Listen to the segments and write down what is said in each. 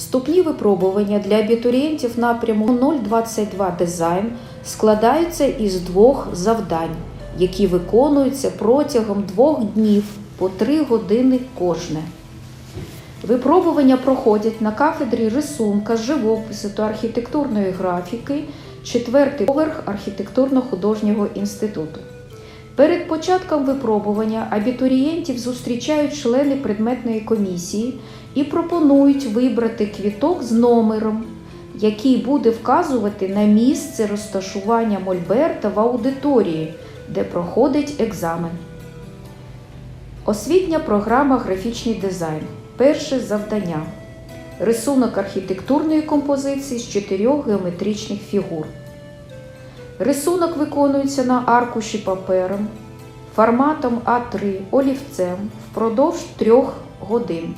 Вступні випробування для абітурієнтів напряму 022 дизайн складаються із двох завдань, які виконуються протягом двох днів по три години кожне. Випробування проходять на кафедрі рисунка, живопису та архітектурної графіки, четвертий поверх архітектурно-художнього інституту. Перед початком випробування абітурієнтів зустрічають члени предметної комісії і пропонують вибрати квіток з номером, який буде вказувати на місце розташування мольберта в аудиторії, де проходить екзамен. Освітня програма Графічний дизайн. Перше завдання. Рисунок архітектурної композиції з чотирьох геометричних фігур. Рисунок виконується на аркуші папером форматом А3 олівцем впродовж трьох годин.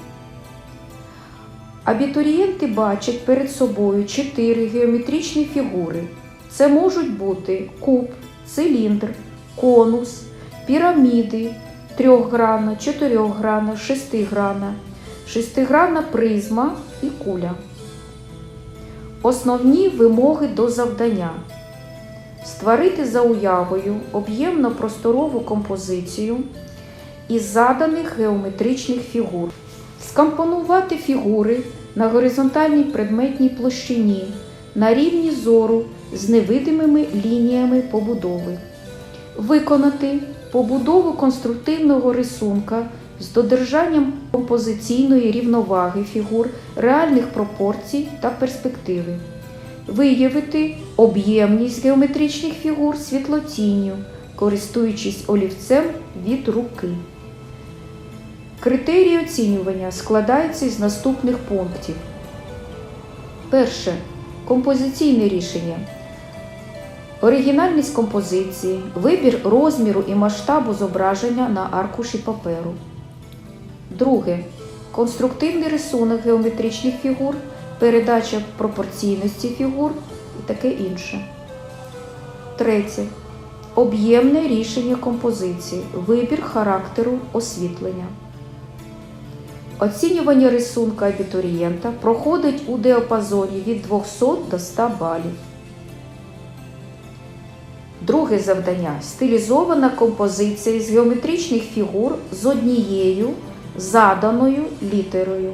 Абітурієнти бачать перед собою чотири геометричні фігури. Це можуть бути куб, циліндр, конус, піраміди, трьохгранна, чотирьохгранна, шестигранна, шестигранна призма і куля. Основні вимоги до завдання. Створити за уявою об'ємно просторову композицію із заданих геометричних фігур. Скомпонувати фігури на горизонтальній предметній площині на рівні зору з невидимими лініями побудови. Виконати побудову конструктивного рисунка з додержанням композиційної рівноваги фігур, реальних пропорцій та перспективи. Виявити об'ємність геометричних фігур світлотінню, користуючись олівцем від руки. Критерії оцінювання складаються із наступних пунктів. Перше. Композиційне рішення. Оригінальність композиції, вибір розміру і масштабу зображення на аркуші паперу. Друге. Конструктивний рисунок геометричних фігур, передача пропорційності фігур і таке інше. Третє. Об'ємне рішення композиції, вибір характеру освітлення. Оцінювання рисунка абітурієнта проходить у діапазоні від 200 до 100 балів. Друге завдання стилізована композиція з геометричних фігур з однією заданою літерою.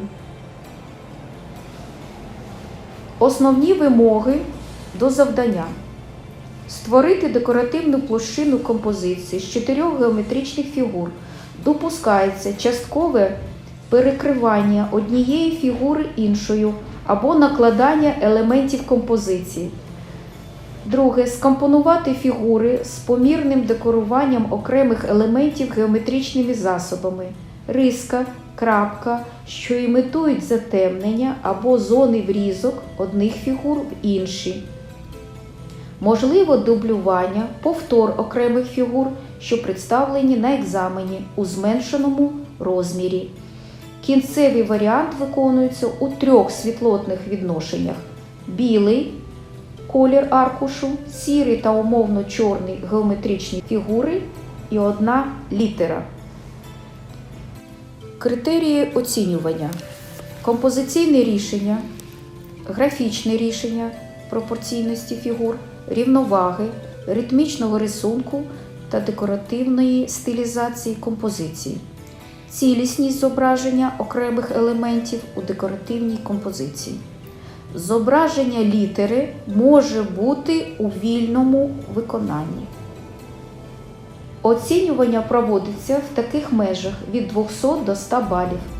Основні вимоги до завдання. Створити декоративну площину композиції з чотирьох геометричних фігур. Допускається часткове перекривання однієї фігури іншою або накладання елементів композиції. Друге. Скомпонувати фігури з помірним декоруванням окремих елементів геометричними засобами. Риска, крапка, що імітують затемнення або зони врізок одних фігур в інші. Можливо дублювання, повтор окремих фігур, що представлені на екзамені у зменшеному розмірі. Кінцевий варіант виконується у трьох світлотних відношеннях: білий колір аркушу, сірий та умовно чорний геометричні фігури і одна літера. Критерії оцінювання: композиційне рішення, графічне рішення пропорційності фігур, рівноваги, ритмічного рисунку та декоративної стилізації композиції, цілісність зображення окремих елементів у декоративній композиції. Зображення літери може бути у вільному виконанні. Оцінювання проводиться в таких межах від 200 до 100 балів.